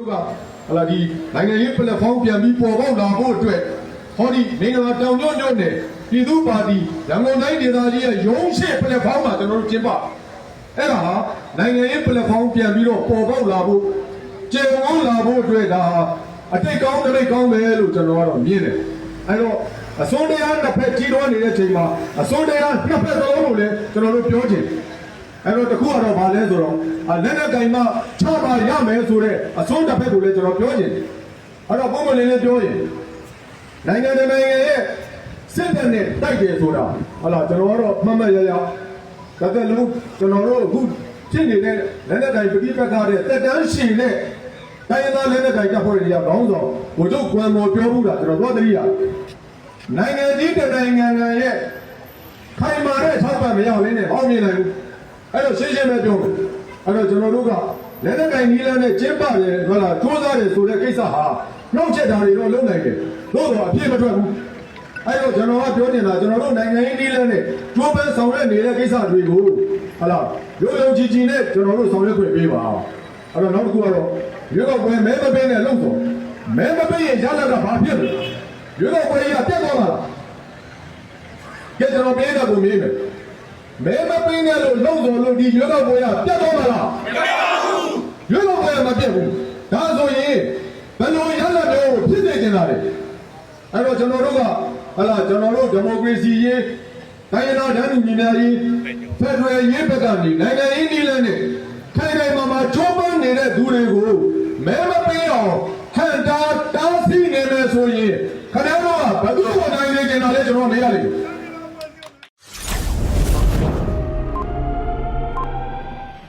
တို့ကဟလာဒီနိုင်ငံရေးပလက်ဖောင်းပြန်ပြီးပေါ်ပေါက်လာဖို့အတွက်ဟောဒီနေငါတောင်ကျွန်းကျွန်းနဲ့ပြည်သူ့ပါတီရန်ကုန်တိုင်းဒေသကြီးရဲ့ရုံးရှေ့ပလက်ဖောင်းမှာကျွန်တော်တို့ကျင်းပအဲ့ဒါဟာနိုင်ငံရေးပလက်ဖောင်းပြန်ပြီးတော့ပေါ်ပေါက်လာဖို့ကျေဝန်းလာဖို့အတွက်ဒါဟာအတိတ်ကောင်းတစ်မိတ်ကောင်းပဲလို့ကျွန်တော်ကတော့မြင်တယ်အဲ့တော့အစွန်းတရားတစ်ဖက်ကြီးတော်နေတဲ့အချိန်မှာအစွန်းတရားနှစ်ဖက်စလုံးကိုလည်းကျွန်တော်တို့ပြောချင်တယ် အဲ့တော့တခုကတော့ဗာလဲဆိုတော့အာလက်နက်ကင်မှချပါရမယ်ဆိုတော့အဆုံးတစ်ဖက်ကိုလည်းကျွန်တော်ပြောချင်တယ်အဲ့တော့ပုံမှန်လေးလေးပြောရင်နိုင်ငံတစ်နိုင်ငံရဲ့စစ်တပ်နဲ့တိုက်တယ်ဆိုတာဟုတ်လားကျွန်တော်ကတော့မှတ်မှတ်ရရတစ်သက်လုံးကျွန်တော်တို့အခုဖြစ်နေတဲ့လက်နက်ကင်ပဋိပက္ခတဲ့တက်တန်းရှင်တဲ့တိုင်းရင်းသားလက်နက်ကင်တပ်ဖွဲ့တွေကခေါင်းဆောင်ဘုတို့ကွမ်မော်ပြောမှုတာကျွန်တော်တို့သတိရနိုင်ငံကြီးတစ်နိုင်ငံရဲ့ခိုင်မာတဲ့ထောက်ပံ့မရဘဲနဲ့အောင်မြင်နိုင်ဘူး အဲ့တော့ရှင်းရှင်းပဲပြောမယ်အဲ့တော့ကျွန်တော်တို့ကလက်နက်ကင်နီးလန်းနဲ့ကျင်းပတယ်ဟုတ်လားစူးစမ်းတယ်ဆိုတဲ့ကိစ္စဟာနှောက်ချက်တာတွေတော့လုပ်နိုင်တယ်သို့တော့အပြည့်မထွက်ဘူးအဲ့တော့ကျွန်တော်ကပြောနေတာကျွန်တော်တို့နိုင်ငံရေးနီးလန်းနဲ့ကျိုးပန်းဆောင်ရွက်နေတဲ့ကိစ္စတွေကိုဟုတ်လားရိုးရိုးကြည်ကြည်နဲ့ကျွန်တော်တို့ဆောင်ရွက်ခွင့်ပေးပါအဲ့တော့နောက်တစ်ခုကတော့ရွေးကောက်ပွဲမဲမပေးနဲ့လုံတော့မဲမပေးရင်ရလကဘာဖြစ်လဲရွေးကောက်ပွဲကြီးကတက်သွားမှာလားကဲကျွန်တော်ပေးတဲ့ပုံမြင်မယ် မဲမပင်းနဲ့လို့လုံတော်လို့ဒီရွေးကောက်ပွဲကပြတ်တော့မလားမပြတ်ပါဘူးရွေးကောက်ပွဲကမပြတ်ဘူးဒါဆိုရင်ဘယ်လိုရလဒ်မျိုးကိုဖြစ်စေချင်တာလဲအဲ့တော့ကျွန်တော်တို့ကဟလာကျွန်တော်တို့ဒီမိုကရေစီရေးတိုင်းရင်းသားဓာတ်ညီများရေးဖက်ဒရယ်ရေးဘက်ကနေနိုင်ငံရေးနည်းလမ်းနဲ့ခိုင်ခိုင်မာမာချိုးပန်းနေတဲ့သူတွေကိုမဲမပင်းအောင်ဟန်တာတားဆီးနေမယ်ဆိုရင်ခင်ဗျားတို့ကဘယ်သူ့ကိုနိုင်နေကြတာလဲကျွန်တော်မရလိမ့်ဘူး